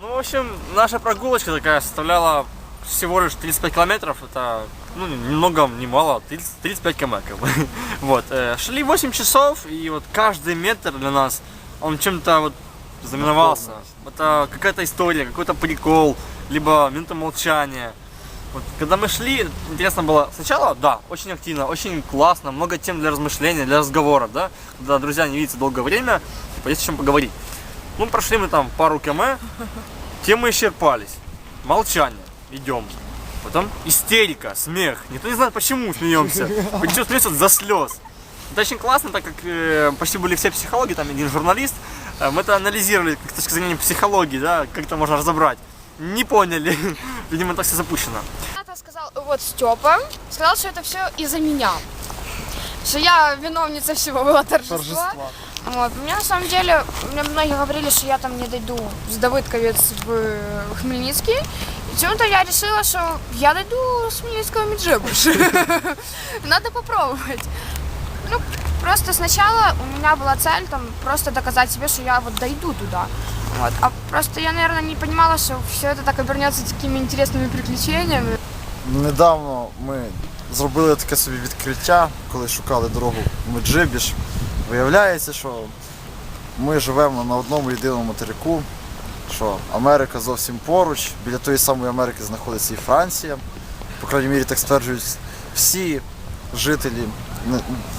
Ну, в общем, наша прогулочка такая составляла всего лишь 35 километров. Это, ну, ни много, ни мало, 30, 35 км, как бы. Вот. э, Шли 8 часов, и вот каждый метр для нас, он чем-то вот знаменовался. Это какая-то история, какой-то прикол, либо минута молчания. Вот, когда мы шли, интересно было сначала, да, очень активно, очень классно, много тем для размышления, для разговора, да, когда друзья не видятся долгое время, типа, есть о чем поговорить. Ну, прошли мы там пару км, темы исчерпались, молчание, идем. Потом истерика, смех, никто не знает, почему смеемся, причем смеется за слез. Это очень классно, так как э, почти были все психологи, там один журналист, э, мы это анализировали с точки зрения психологии, да, как это можно разобрать. Не поняли, видимо, так все запущено. Это сказал вот Степа, сказал, что это все из-за меня. Что я виновница всего было торжества. Вот. Мне на самом деле, мне многие говорили, что я там не дойду с Давыдковец в Хмельницкий. И почему-то я решила, что я дойду с Хмельницкого в Меджибуш. Надо попробовать. Ну, просто сначала у меня была цель там просто доказать себе, что я вот дойду туда. Вот. А просто я, наверное, не понимала, что все это так обернется такими интересными приключениями. Недавно ми зробили таке собі відкриття, коли шукали дорогу в Меджибіж. Виявляється, що ми живемо на одному єдиному материку, що Америка зовсім поруч, біля тої самої Америки знаходиться і Франція. По крайній мірі так стверджують всі жителі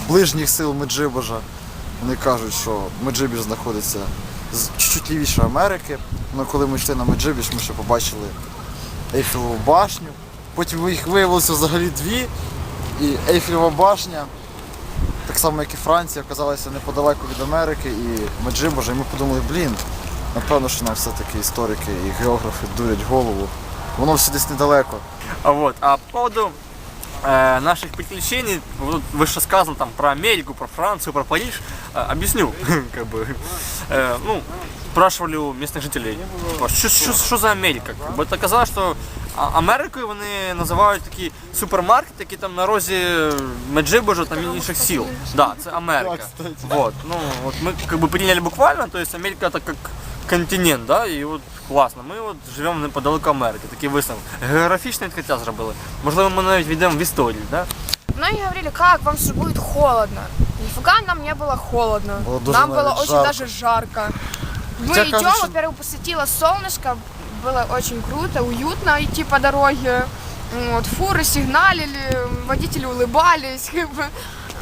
ближніх сил Меджибожа. Вони кажуть, що Меджибіж знаходиться чуть-чуть лівіше Америки. Ну, коли ми йшли на Меджибіж, ми ще побачили Ейфелеву башню. Потім їх виявилося взагалі дві. І Ейфелева башня, так само як і Франція, оказалася неподалеку від Америки і Меджибожа. І ми подумали, блін, напевно, що нам все-таки історики і географи дурять голову. Воно все десь недалеко. А вот, а по поводу э, наших приключений, вот выше сказано там про Америку, про Францию, про Париж, э, объясню, как бы, Э, ну, спрашивали у местных жителей, типа, що, що, що за Америка? Как бы, это оказалось, що а- Америкою вони називають такі супермаркети, які там на розі Меджибожа там інших сіл. Да, це Америка. Вот, ну, вот мы как бы приняли буквально, то есть Америка это как континент, да, і от класно. Ми от живемо неподалеку Америки, такий висновок. Географічне відкриття зробили. Можливо, ми навіть війдемо в історію, да? Многие говорили, как вам же будет холодно. Нифига нам не было холодно. Было даже нам было навіть очень жарко. даже жарко. Мы Хотя, идем, кажется, во-первых, посветило солнышко, было очень круто, уютно идти по дороге. Вот, фуры сигналили, водители улыбались, как бы.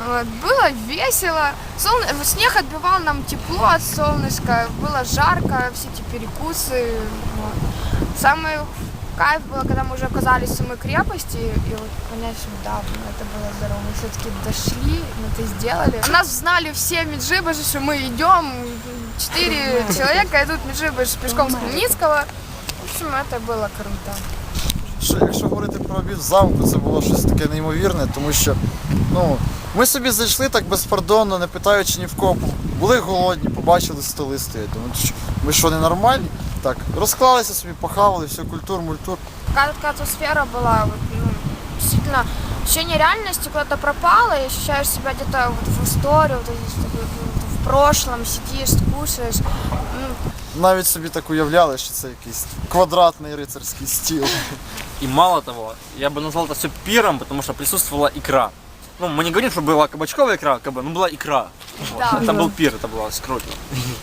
Вот, было весело. Солн- Снег отбивал нам тепло от солнышка, было жарко, все эти перекусы. вот. Самый кайф было, когда мы уже оказались в самой крепости, и вот понять, что да, это было здорово. Мы все-таки дошли, мы это сделали. Нас знали все Меджибожи, что мы идем, четыре человека идут Меджибож пешком с Хмельницкого. В общем, это было круто. Що, якщо говорити про обід в замку, це було щось таке неймовірне, тому що ну, ми собі зайшли так безпардонно, не питаючи ні в кого. Були голодні, побачили столи стоять. Думаю, що ми що ненормальні? Так, розклалися собі, похавали, все, культур, мультур. Какая такая атмосфера была, вот, ну, действительно, ощущение реальности куда-то пропало, и ощущаешь себя где-то вот в истории, вот, здесь, вот, вот, в прошлом, сидишь, кушаешь. Навіть собі так уявляли, що це якийсь квадратний рицарський стіл. И мало того, я бы назвал это все пиром, потому что присутствовала икра. Ну, мы не говорим, что была кабачковая икра, как бы, ну была икра. Вот. Да. Это был пир, это было круто.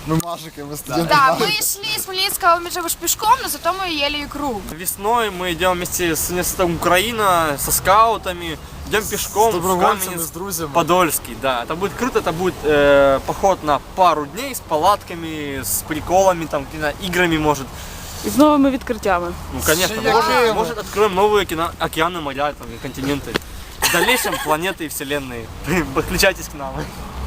Ми мажики, ми студенти. Да, мы шли с Хмельницкого Меджибуш пешком, но зато мы ели икру. Весной мы идем вместе с университетом Украина, со скаутами, идем пешком в Каменец друзями. Подольский, да. Это будет круто, это будет э, поход на пару дней с палатками, с приколами, там, какими-то играми, может. І з новими відкриттями. Ну, конечно, может, откроем новые океана- океаны, моря, там, и континенты. В дальнейшем планеты и вселенные. Подключайтесь к нам.